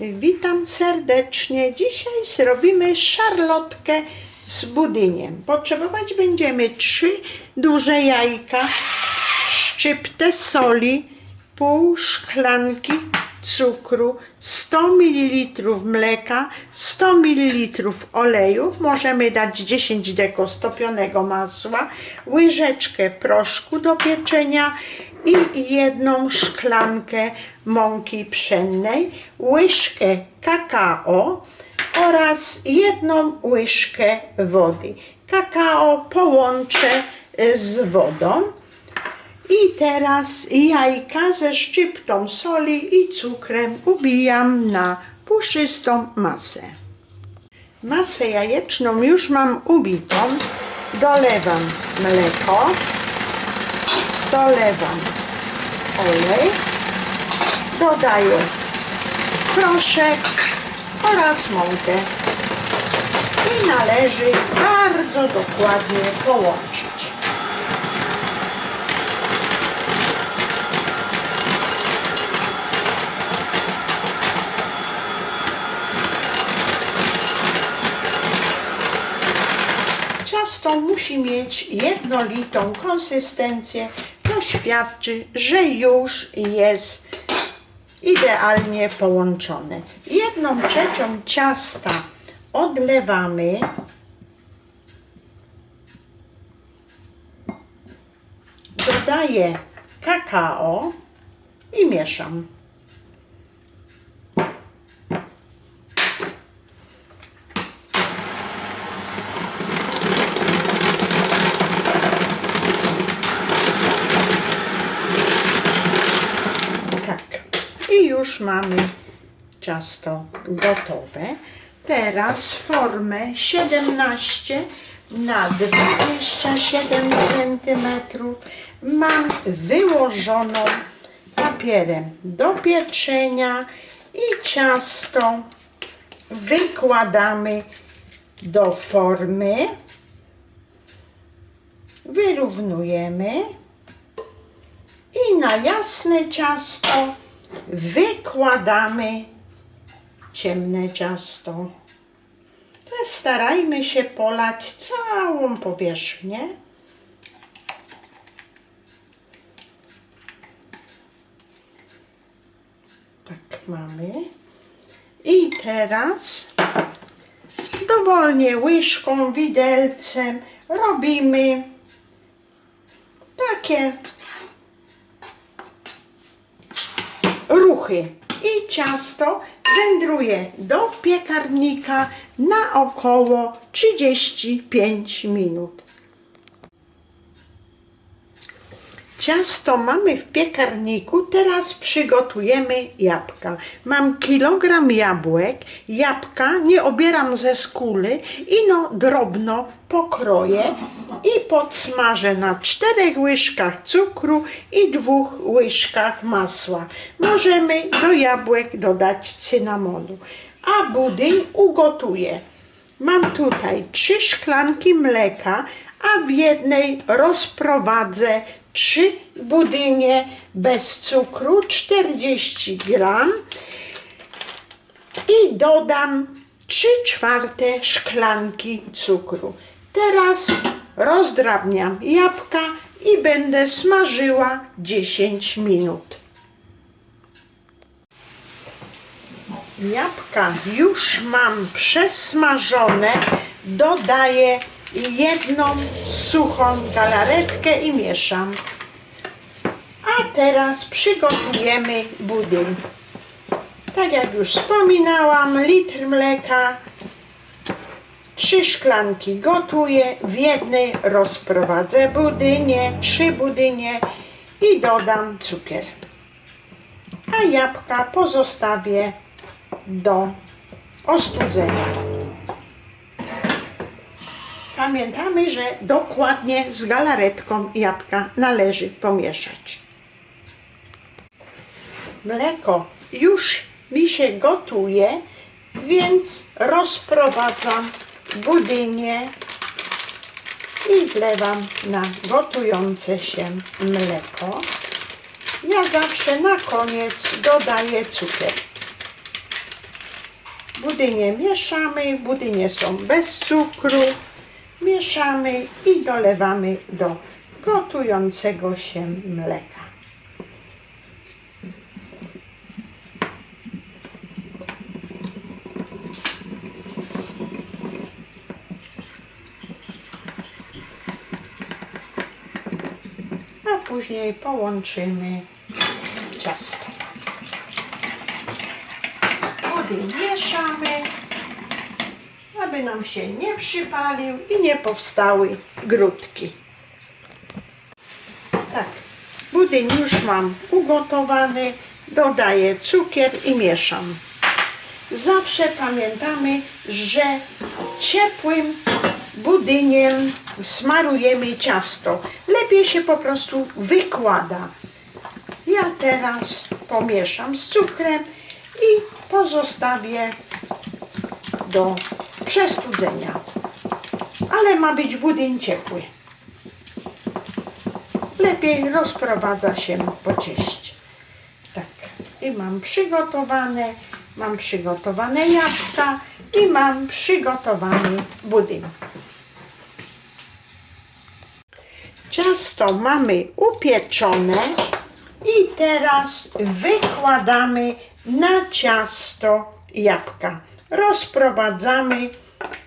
Witam serdecznie. Dzisiaj zrobimy szarlotkę z budyniem. Potrzebować będziemy trzy duże jajka, szczyptę soli, pół szklanki cukru, 100 ml mleka, 100 ml oleju, możemy dać 10 deko stopionego masła, łyżeczkę proszku do pieczenia i jedną szklankę mąki pszennej, łyżkę kakao oraz jedną łyżkę wody. Kakao połączę z wodą. I teraz jajka ze szczyptą soli i cukrem ubijam na puszystą masę. Masę jajeczną już mam ubitą. Dolewam mleko, dolewam olej, dodaję proszek oraz mąkę i należy bardzo dokładnie połączyć. Ciasto musi mieć jednolitą konsystencję. Świadczy, że już jest idealnie połączone. Jedną trzecią ciasta odlewamy. Dodaję kakao i mieszam. Tak. I już mamy ciasto gotowe. Teraz formę 17 na 27 cm mam wyłożoną papierem do pieczenia i ciasto wykładamy do formy. Wyrównujemy i na jasne ciasto wykładamy ciemne ciasto. Starajmy się polać całą powierzchnię. Tak mamy. I teraz dowolnie łyżką, widelcem robimy takie i ciasto wędruje do piekarnika na około 35 minut. Ciasto mamy w piekarniku, teraz przygotujemy jabłka. Mam kilogram jabłek, jabłka nie obieram ze skóry i no drobno pokroję i podsmażę na czterech łyżkach cukru i dwóch łyżkach masła. Możemy do jabłek dodać cynamonu, a budyń ugotuję. Mam tutaj trzy szklanki mleka, a w jednej rozprowadzę trzy budynie bez cukru, 40 gram i dodam 3 czwarte szklanki cukru. Teraz rozdrabniam jabłka i będę smażyła 10 minut. Jabłka już mam przesmażone. Dodaję jedną suchą galaretkę i mieszam. A teraz przygotujemy budyń. Tak jak już wspominałam, litr mleka, trzy szklanki gotuję, w jednej rozprowadzę budynie, trzy budynie i dodam cukier. A jabłka pozostawię do ostudzenia. Pamiętamy, że dokładnie z galaretką jabłka należy pomieszać. Mleko już mi się gotuje, więc rozprowadzam budynie i wlewam na gotujące się mleko. Ja zawsze na koniec dodaję cukier. Budynie mieszamy, budynie są bez cukru. Mieszamy i dolewamy do gotującego się mleka. A później połączymy ciasto. Mieszamy, aby nam się nie przypalił i nie powstały grudki. Tak, budyń już mam ugotowany, dodaję cukier i mieszam. Zawsze pamiętamy, że ciepłym budyniem smarujemy ciasto. Lepiej się po prostu wykłada. Ja teraz pomieszam z cukrem i pozostawię do przestudzenia. Ale ma być budyń ciepły. Lepiej rozprowadza się po cieście. Tak. I mam przygotowane, mam przygotowane jabłka i mam przygotowany budyń. Ciasto mamy upieczone i teraz wykładamy na ciasto jabłka. Rozprowadzamy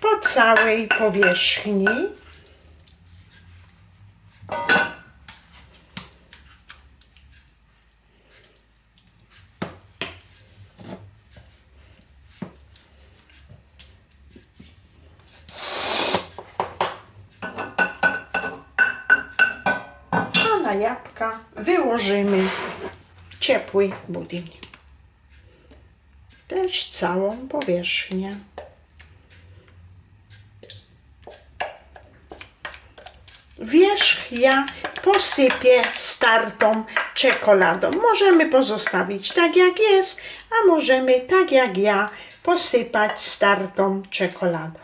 po całej powierzchni. A na jabłka wyłożymy ciepły budyń. Też całą powierzchnię. Wierzch ja posypię startą czekoladą. Możemy pozostawić tak jak jest, a możemy tak jak ja posypać startą czekoladą.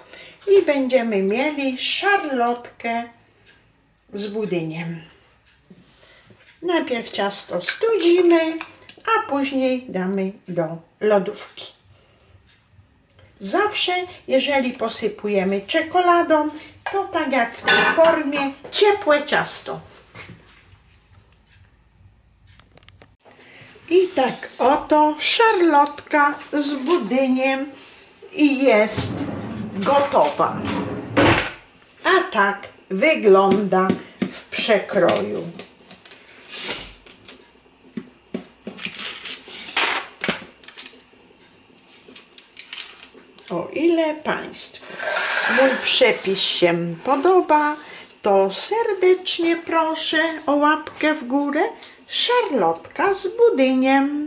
I będziemy mieli szarlotkę z budyniem. Najpierw ciasto studzimy, a później damy do lodówki. Zawsze, jeżeli posypujemy czekoladą, to tak jak w tej formie, ciepłe ciasto. I tak oto szarlotka z budyniem i jest gotowa. A tak wygląda w przekroju. O ile Państwu mój przepis się podoba, to serdecznie proszę o łapkę w górę. Szarlotka z budyniem.